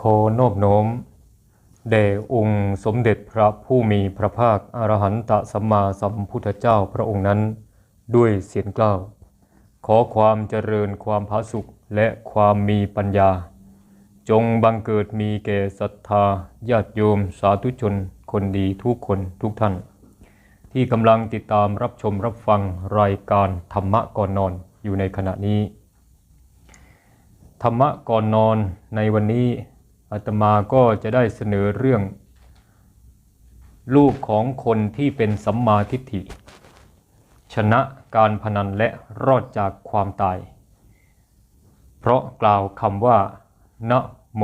ขอนอบน้อมแด่องค์สมเด็จพระผู้มีพระภาคอรหันตสัมมาสัมพุทธเจ้าพระองค์นั้น ด้วยเสียงกล้าว ขอความเจริญความผาสุขและความมีปัญญา จงบังเกิดมีแก่ศรัทธาญาติโยมสาธุชน คนดีทุกคนทุกท่าน ที่กำลังติดตามรับชมรับฟังรายการธรรมะก่อนนอนอยู่ในขณะนี้ ธรรมะก่อนนอนในวันนี้ อาตมาก็จะได้เสนอเรื่องลูกของคนที่เป็นสัมมาทิฏฐิ ชนะการพนันและรอดจากความตาย เพราะกล่าวคำว่า นะโม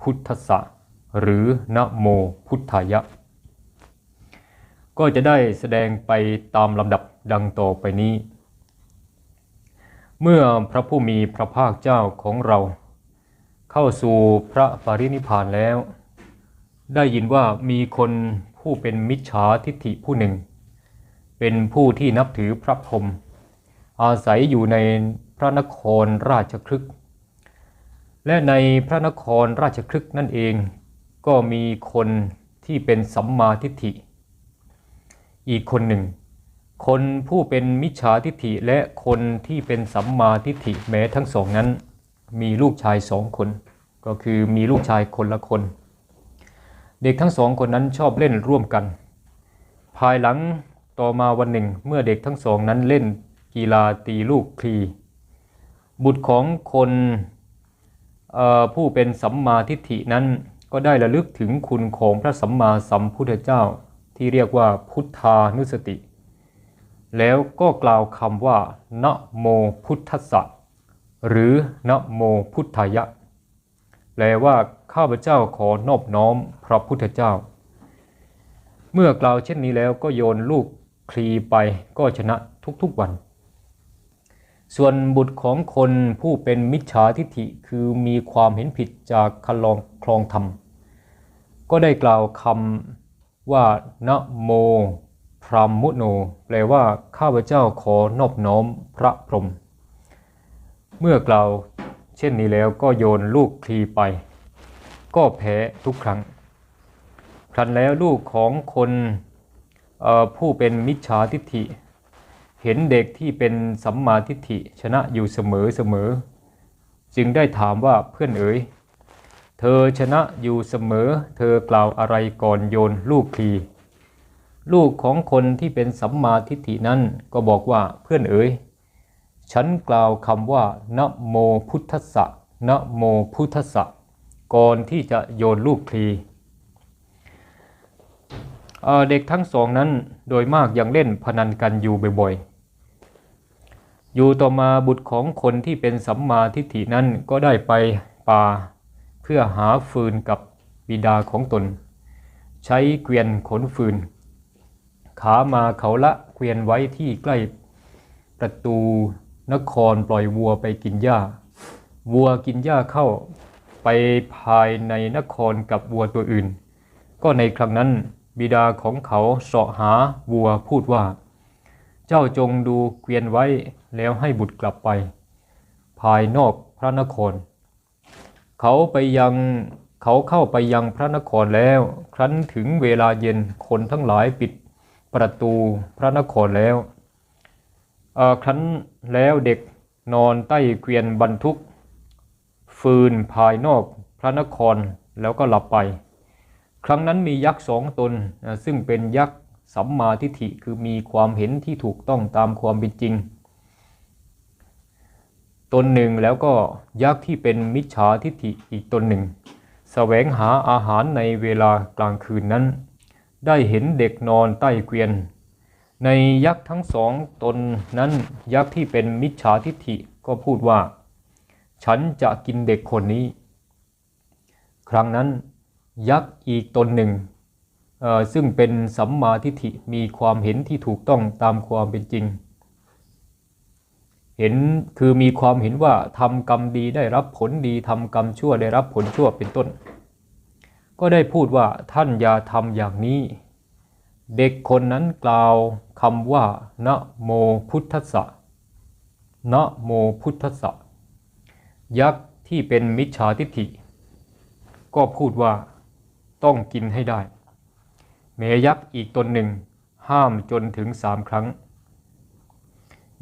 พุทธะหรือนะโมพุทธายะ ก็จะได้แสดงไปตามลำดับดังต่อไปนี้ เมื่อพระผู้มีพระภาคเจ้าของเรา เข้าสู่พระปรินิพพานแล้ว ได้ยินว่ามีคนผู้เป็นมิจฉาทิฏฐิผู้หนึ่ง เป็นผู้ที่นับถือพระพรหมอาศัยอยู่ในพระนครราชครึกและในพระนครราชครึกนั่นเอง ก็มีคนที่เป็นสัมมาทิฏฐิ อีกคนหนึ่ง คนผู้เป็นมิจฉาทิฏฐิและคนที่เป็นสัมมาทิฏฐิแม้ทั้งสองนั้น มีลูกชายสองคน ก็คือมีลูกชายคนละคน เด็กทั้งสองคนนั้นชอบเล่นร่วมกัน ภายหลังต่อมาวันหนึ่งเมื่อเด็กทั้งสองนั้นเล่นกีฬาตีลูกคลีบุตรของคนผู้เป็นสัมมาทิฏฐินั้นก็ได้ระลึกถึงคุณของพระสัมมาสัมพุทธเจ้าที่เรียกว่าพุทธานุสติ แล้วก็กล่าวคำว่า นะโมพุทธัสสะหรือนะโมพุทธายะ แปลว่าข้าพเจ้าขอนอบน้อมพระพุทธเจ้า เมื่อกล่าวเช่นนี้แล้วก็โยนลูกคลีไปก็ชนะทุกๆวัน ส่วนบุตรของคนผู้เป็นมิจฉาทิฏฐิคือมีความเห็นผิดจากคลองคลองธรรม ก็ได้กล่าวคำว่านะโม พรามมุโน แปลว่าข้าพเจ้าขอนอบน้อมพระพรหมเมื่อกล่าว เช่นนี้แล้วก็โยนลูกคลีไป ก็แพ้ทุกครั้งครั้นแล้วลูกของคนผู้เป็นมิจฉาทิฏฐิ เห็นเด็กที่เป็นสัมมาทิฏฐิชนะอยู่เสมอเสมอ จึงได้ถามว่าเพื่อนเอ๋ยเธอชนะอยู่เสมอ เธอกล่าวอะไรก่อนโยนลูกคลีลูกของคนที่เป็นสัมมาทิฏฐินั้นก็บอกว่าเพื่อนเอ๋ย ฉันกล่าวคำว่านะโมพุทธสสะนะโมพุทธสสะก่อนที่จะโยนลูกคลีเด็กทั้งสองนั้นโดยมากยังเล่นพนันกันอยู่บ่อยๆ อยู่ต่อมาบุตรของคนที่เป็นสัมมาทิฏฐินั้นก็ได้ไปป่า เพื่อหาฟืนกับบิดาของตน ใช้เกวียนขนฟืน ขามาเขาละเกวียนไว้ที่ใกล้ประตู นครปล่อยวัวไปกินหญ้า วัวกินหญ้าเข้าไปภายในนครกับวัวตัวอื่น ก็ในครั้งนั้นบิดาของเขาเสาะหาวัวพูดว่า เจ้าจงดูเกวียนไว้แล้วให้บุตรกลับไป ภายนอกพระนคร เขาไปยังเขาเข้าไปยังพระนครแล้ว ครั้นถึงเวลาเย็นคนทั้งหลายปิดประตูพระนครแล้ว ครั้นแล้วเด็กนอนใต้เกวียนบรรทุก ฟืนภายนอกพระนครแล้วก็หลับไป ครั้งนั้นมียักษ์สองตน ซึ่งเป็นยักษ์สัมมาทิฏฐิคือมีความเห็นที่ถูกต้องตามความเป็นจริง ตนหนึ่งแล้วก็ยักษ์ที่เป็นมิจฉาทิฏฐิอีกตนหนึ่งสแสวงหาอาหารในเวลากลางคืนนั้น ได้เห็นเด็กนอนใต้เกวียน ในยักษ์ทั้งสองตนนั้นยักษ์ที่เป็นมิจฉาทิฏฐิก็พูดว่า ฉันจะกินเด็กคนนี้ ครั้งนั้นยักษ์อีกตนหนึ่ง ซึ่งเป็นสัมมาทิฏฐิมีความเห็นที่ถูกต้องตามความเป็นจริง เห็นคือมีความเห็นว่าทำกรรมดีได้รับผลดีทำกรรมชั่วได้รับผลชั่วเป็นต้น ก็ได้พูดว่าท่านอย่าทำอย่างนี้ เด็กคนนั้นกล่าวคำว่านะโมพุทธะนะโมพุทธะยักษ์ที่เป็นมิจฉาทิฏฐิ ก็พูดว่าต้องกินให้ได้ เมยักษ์อีกตนหนึ่ง ห้ามจนถึงสามครั้ง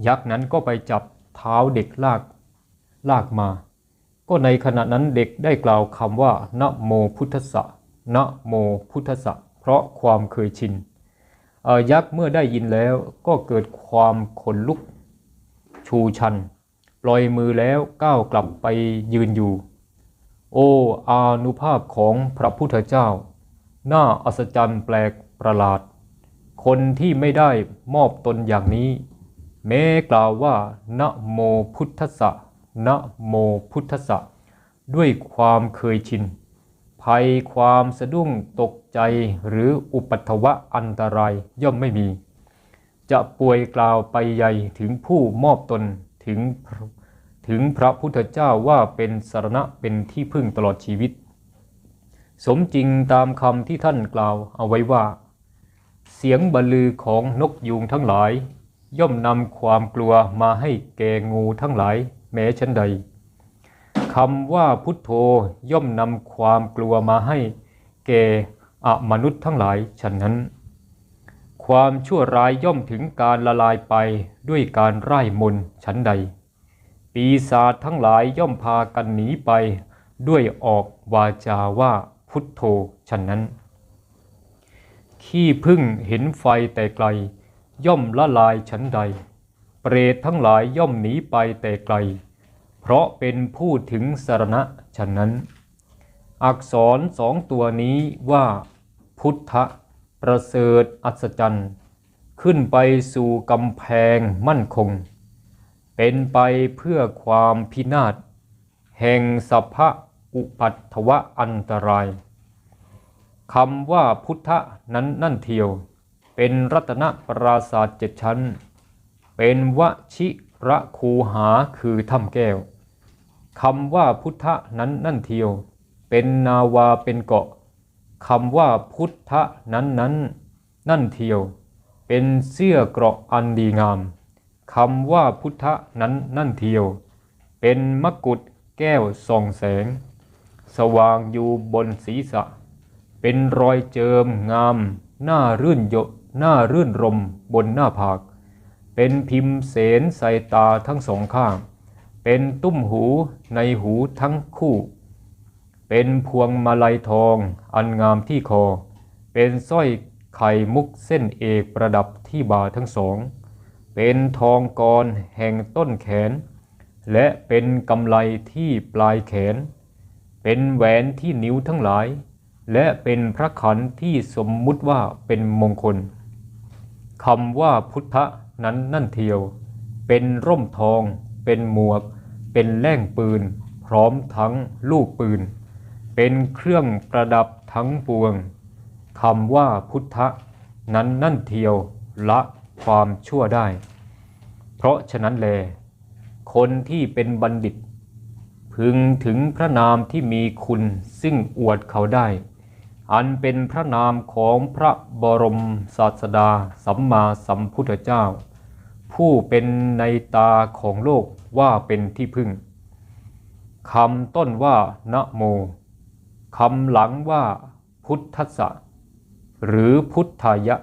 ยักษ์นั้นก็ไปจับเท้าเด็กลากลากมา ก็ในขณะนั้นเด็กได้กล่าวคำว่านะโมพุทธสะนะโมพุทธสะเพราะความเคยชิน ยักษ์เมื่อได้ยินแล้วก็เกิดความขนลุกชูชัน ปล่อยมือแล้วก้าวกลับไปยืนอยู่ โอ้อานุภาพของพระพุทธเจ้า น่าอัศจรรย์แปลกประหลาด คนที่ไม่ได้มอบตนอย่างนี้ แม้กล่าวว่านะโมพุทธสะนะโมพุทธสะด้วยความเคยชิน ภัยความสะดุ้งตกใจหรืออุปัตวะอันตรายย่อมไม่มี จะป่วยกล่าวไปใหญ่ถึงผู้มอบตนถึงถึงพระพุทธเจ้าว่าเป็นสารณะเป็นที่พึ่งตลอดชีวิต สมจริงตามคำที่ท่านกล่าวเอาไว้ว่า เสียงบรรลือของนกยูงทั้งหลาย ย่อมนำความกลัวมาให้แก่งูทั้งหลาย แม้ชั้นใด คำว่าพุทโธย่อมนำความกลัวมาให้แก่อมนุษย์ทั้งหลายฉะนั้น ความชั่วร้ายย่อมถึงการละลายไปด้วยการไร้มนต์ชั้นใด ปีศาจทั้งหลายย่อมพากันหนีไปด้วยออกวาจาว่าพุทโธฉะนั้น ขี้พึ่งเห็นไฟแต่ไกล ย่อมละลายฉันใด เปรตทั้งหลายย่อมหนีไปแต่ไกล เพราะเป็นผู้ถึงสารณะฉะนั้น อักษรสองตัวนี้ว่า พุทธะประเสริฐอัศจรรย์ ขึ้นไปสู่กำแพงมั่นคง เป็นไปเพื่อความพินาศ แห่งสัพพะอุปัตถวะอันตรายคำว่าพุทธะนั้นนั่นเทียว เป็นรัตนปราศาสตร์เจ็ดชั้น เป็นวชิ ระคูหาคือถ้ำแก้วคำว่าพุทธนั้นนั่นเทียว เป็นนาวาเป็นเกาะคำว่าพุทธนั้นนั้น นั่นเทียว เป็นเสื้อเกราะอันดีงามคำว่าพุทธนั้นนั่นเทียว เป็นมกุฎแก้วส่องแสง สว่างอยู่บนศีรษะ เป็นรอยเจิมงาม หน้ารื่นยหน้ารื่นรมบนหน้าผาก เป็นพิมพ์เสนใส่ตาทั้งสองข้าง เป็นตุ้มหูในหูทั้งคู่ เป็นพวงมาลัยทองอันงามที่คอ เป็นสร้อยไข่มุกเส้นเอกประดับที่บ่าทั้งสอง เป็นทองกรแห่งต้นแขน และเป็นกำไลที่ปลายแขน เป็นแหวนที่นิ้วทั้งหลาย และเป็นพระขันที่สมมุติว่าเป็นมงคลคำว่าพุทธะ นั้นนั่นเทียว เป็นร่มทอง เป็นหมวก เป็นแล่งปืน พร้อมทั้งลูกปืน เป็นเครื่องประดับทั้งปวงคำว่าพุทธะนั้นนั่นเทียวละความชั่วได้ เพราะฉะนั้นแล คนที่เป็นบัณฑิต พึงถึงพระนามที่มีคุณซึ่งอวดเขาได้ อันเป็นพระนามของพระบรมศาสดาสัมมาสัมพุทธเจ้า ผู้เป็นในตาของโลกว่าเป็นที่พึ่งคำต้นว่านะโมคำหลังว่าพุทธะหรือพุทธายะ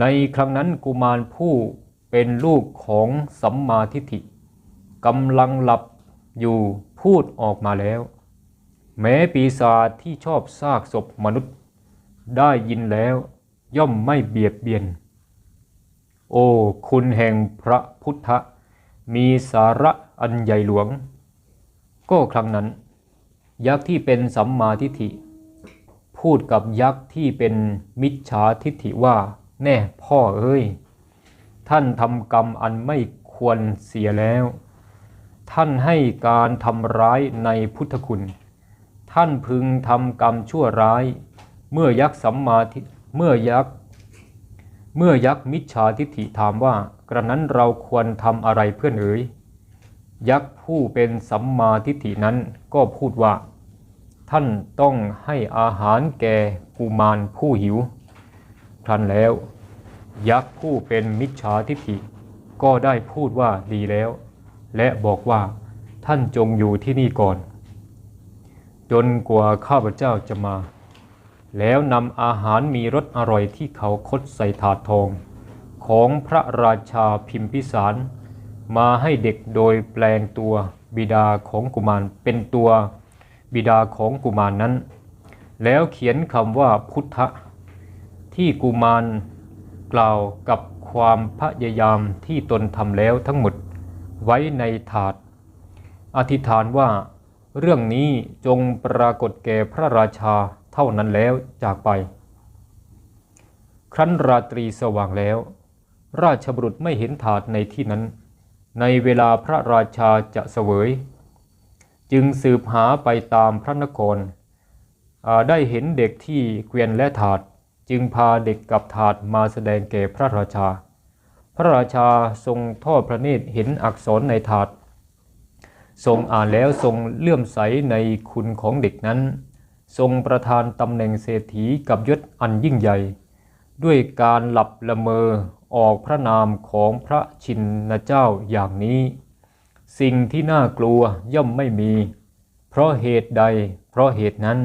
ในครั้งนั้นกุมารผู้เป็นลูกของสัมมาทิฏฐิกำลังหลับอยู่พูดออกมาแล้ว แม้ปีศาจที่ชอบซากศพมนุษย์ ได้ยินแล้วย่อมไม่เบียดเบียน โอ้ คุณแห่งพระพุทธ มีสาระอันใหญ่หลวง ก็ครั้งนั้น ยักษ์ที่เป็นสัมมาทิฏฐิ พูดกับยักษ์ที่เป็นมิจฉาทิฏฐิว่า แน่พ่อเอ้ย ท่านทำกรรมอันไม่ควรเสียแล้ว ท่านให้การทำร้ายในพุทธคุณ ท่านพึงทำกรรมชั่วร้าย เมื่อยักษ์สัมมาทิเมื่อยักษ์ เมื่อยักษ์มิจฉาทิฏฐิถามว่ากระนั้นเราควรทำอะไรเพื่อนเอ๋ยยักษ์ผู้เป็นสัมมาทิฏฐินั้นก็พูดว่า ท่านต้องให้อาหารแก่กุมารผู้หิว ครั้นแล้ว ยักษ์ผู้เป็นมิจฉาทิฏฐิ ก็ได้พูดว่าดีแล้ว และบอกว่าท่านจงอยู่ที่นี่ก่อน จนกว่าข้าพเจ้าจะมา แล้วนำอาหารมีรสอร่อยที่เขาคดใส่ถาดทอง ของพระราชาพิมพิสาร มาให้เด็กโดยแปลงตัวบิดาของกุมารเป็นตัวบิดาของกุมารนนั้น แล้วเขียนคำว่าพุทธะที่กุมารกล่าวกับความพยายามที่ตนทำแล้วทั้งหมดไว้ในถาด อธิษฐานว่าเรื่องนี้จงปรากฏแก่พระราชา เท่านั้นแล้วจากไป ครั้นราตรีสว่างแล้ว ราชบุรุษไม่เห็นถาดในที่นั้น ในเวลาพระราชาจะเสวย จึงสืบหาไปตามพระนคร ได้เห็นเด็กที่เกวียนและถาด จึงพาเด็กกับถาดมาแสดงแก่พระราชา พระราชาทรงทอดพระเนตรเห็นอักษรในถาดทรงอ่านแล้วทรงเลื่อมใสในคุณของเด็กนั้น ทรงประทานตำแหน่งเศรษฐีกับยศอันยิ่งใหญ่ ด้วยการหลับละเมอออกพระนามของพระชินเจ้าอย่างนี้ สิ่งที่น่ากลัวย่อมไม่มี เพราะเหตุใด เพราะเหตุนั้น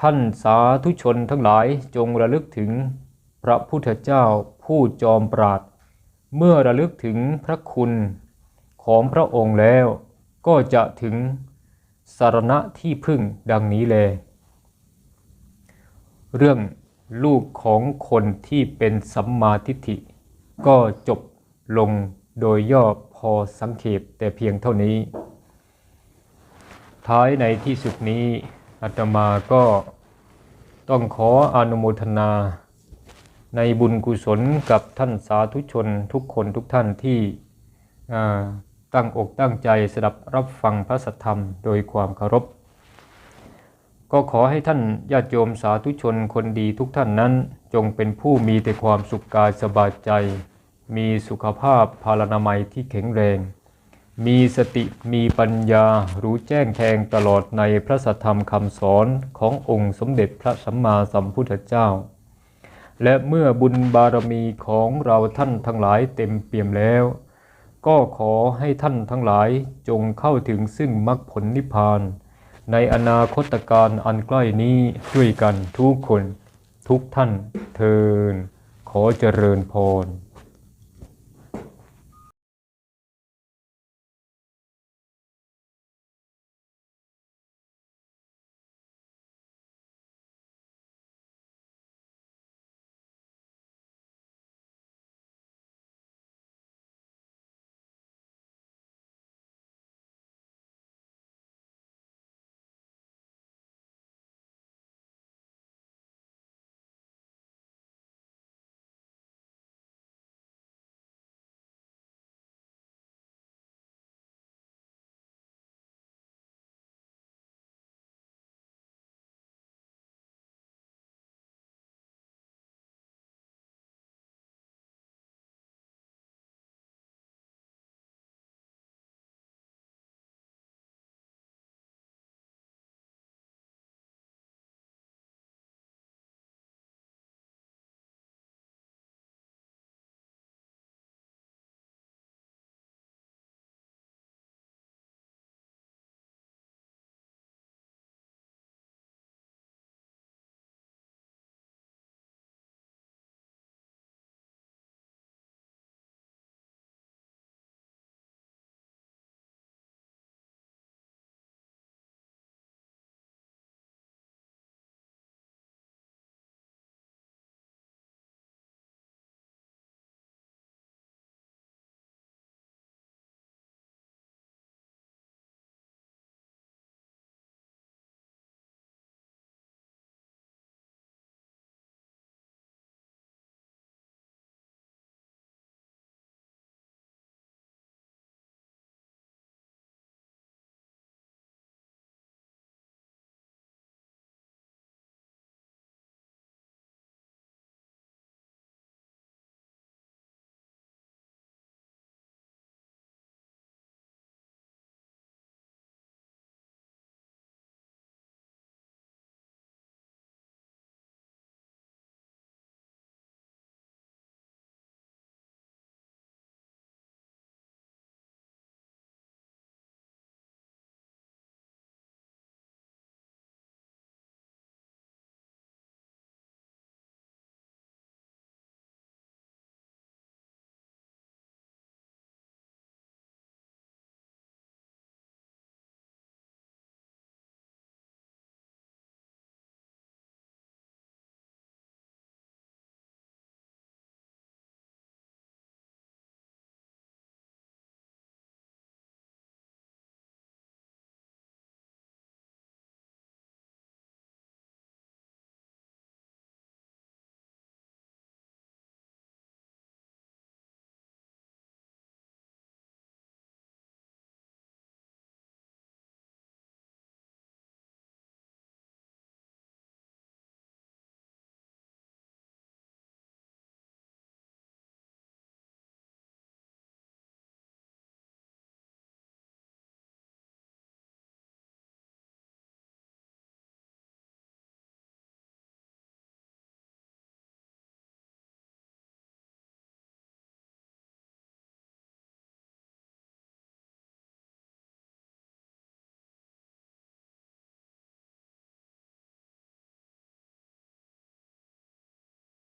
ท่านสาธุชนทั้งหลายจงระลึกถึงพระพุทธเจ้าผู้จอมปราด เมื่อระลึกถึงพระคุณของพระองค์แล้วก็จะถึง สารณะที่พึ่งดังนี้แลเรื่องลูกของคนที่เป็นสัมมาทิฏฐิ ก็จบลงโดยย่อพอสังเขปแต่เพียงเท่านี้ ท้ายในที่สุดนี้อาตมาก็ต้องขออนุโมทนา ในบุญกุศลกับท่านสาธุชนทุกคนทุกท่านที่อ่า ตั้งอกตั้งใจสดับรับฟังพระสัทธรรมโดยความเคารพ ก็ขอให้ท่านญาติโยมสาธุชนคนดีทุกท่านนั้น จงเป็นผู้มีแต่ความสุขกายสบายใจ มีสุขภาพพาลนามัยที่แข็งแรง มีสติมีปัญญารู้แจ้งแทงตลอดในพระสัทธรรมคำสอนขององค์สมเด็จพระสัมมาสัมพุทธเจ้า และเมื่อบุญบารมีของเราท่านทั้งหลายเต็มเปี่ยมแล้ว ก็ขอให้ท่านทั้งหลายจงเข้าถึงซึ่งมรรคผลนิพพาน ในอนาคตการอันใกล้นี้ด้วยกันทุกคน ทุกท่านเทินขอเจริญพร